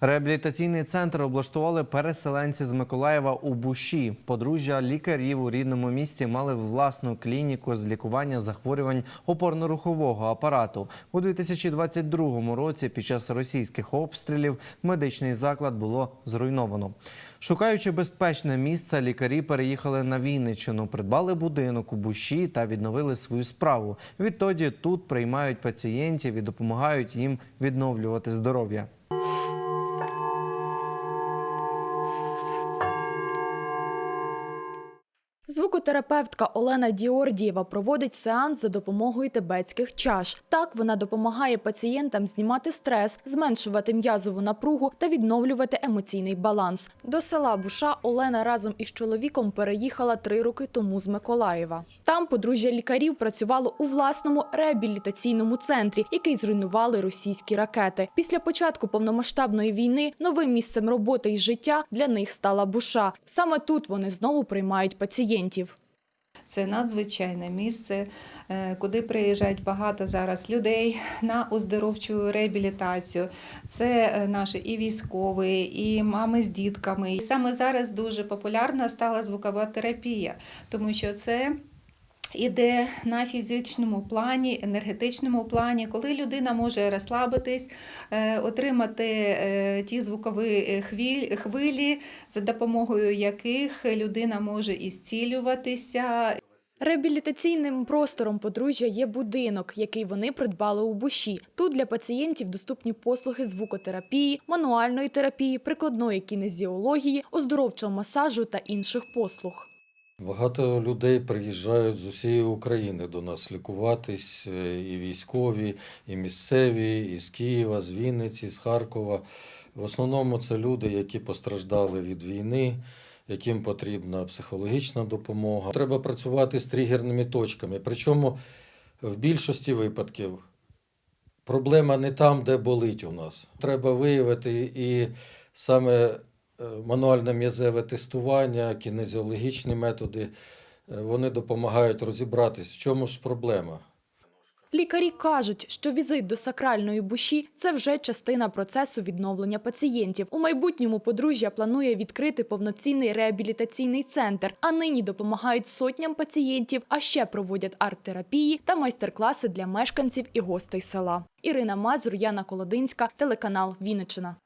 Реабілітаційний центр облаштували переселенці з Миколаєва у Буші. Подружжя лікарів у рідному місті мали власну клініку з лікування захворювань опорно-рухового апарату. У 2022 році під час російських обстрілів медичний заклад було зруйновано. Шукаючи безпечне місце, лікарі переїхали на Вінниччину, придбали будинок у Буші та відновили свою справу. Відтоді тут приймають пацієнтів і допомагають їм відновлювати здоров'я. Звукотерапевтка Олена Діордієва проводить сеанс за допомогою тибетських чаш. Так вона допомагає пацієнтам знімати стрес, зменшувати м'язову напругу та відновлювати емоційний баланс. До села Буша Олена разом із чоловіком переїхала три роки тому з Миколаєва. Там подружжя лікарів працювало у власному реабілітаційному центрі, який зруйнували російські ракети. Після початку повномасштабної війни новим місцем роботи і життя для них стала Буша. Саме тут вони знову приймають пацієнтів. Це надзвичайне місце, е, куди приїжджають багато зараз людей на оздоровчу реабілітацію. Це е, наші і військові, і мами з дітками. І саме зараз дуже популярна стала звукова терапія, тому що це. Іде на фізичному плані, енергетичному плані, коли людина може розслабитись, е, отримати е, ті звукові хвилі, хвилі, за допомогою яких людина може і зцілюватися, Реабілітаційним простором подружжя є будинок, який вони придбали у Буші. Тут для пацієнтів доступні послуги звукотерапії, мануальної терапії, прикладної кінезіології, оздоровчого масажу та інших послуг. Багато людей приїжджають з усієї України до нас лікуватись, е, і військові, і місцеві, і з Києва, з Вінниці, з Харкова. В основному це люди, які постраждали від війни, яким потрібна психологічна допомога. Треба працювати з тригерними точками. Причому в більшості випадків проблема не там, де болить у нас. Треба виявити і саме мануальне м'язеве тестування, кінезіологічні методи, е, вони допомагають розібратись, в чому ж проблема. Лікарі кажуть, що візит до сакральної буші це вже частина процесу відновлення пацієнтів. У майбутньому подружжя планує відкрити повноцінний реабілітаційний центр, а нині допомагають сотням пацієнтів, а ще проводять арт-терапії та майстер-класи для мешканців і гостей села. Ірина Мазур, Яна Колодинська, телеканал Вінниччина.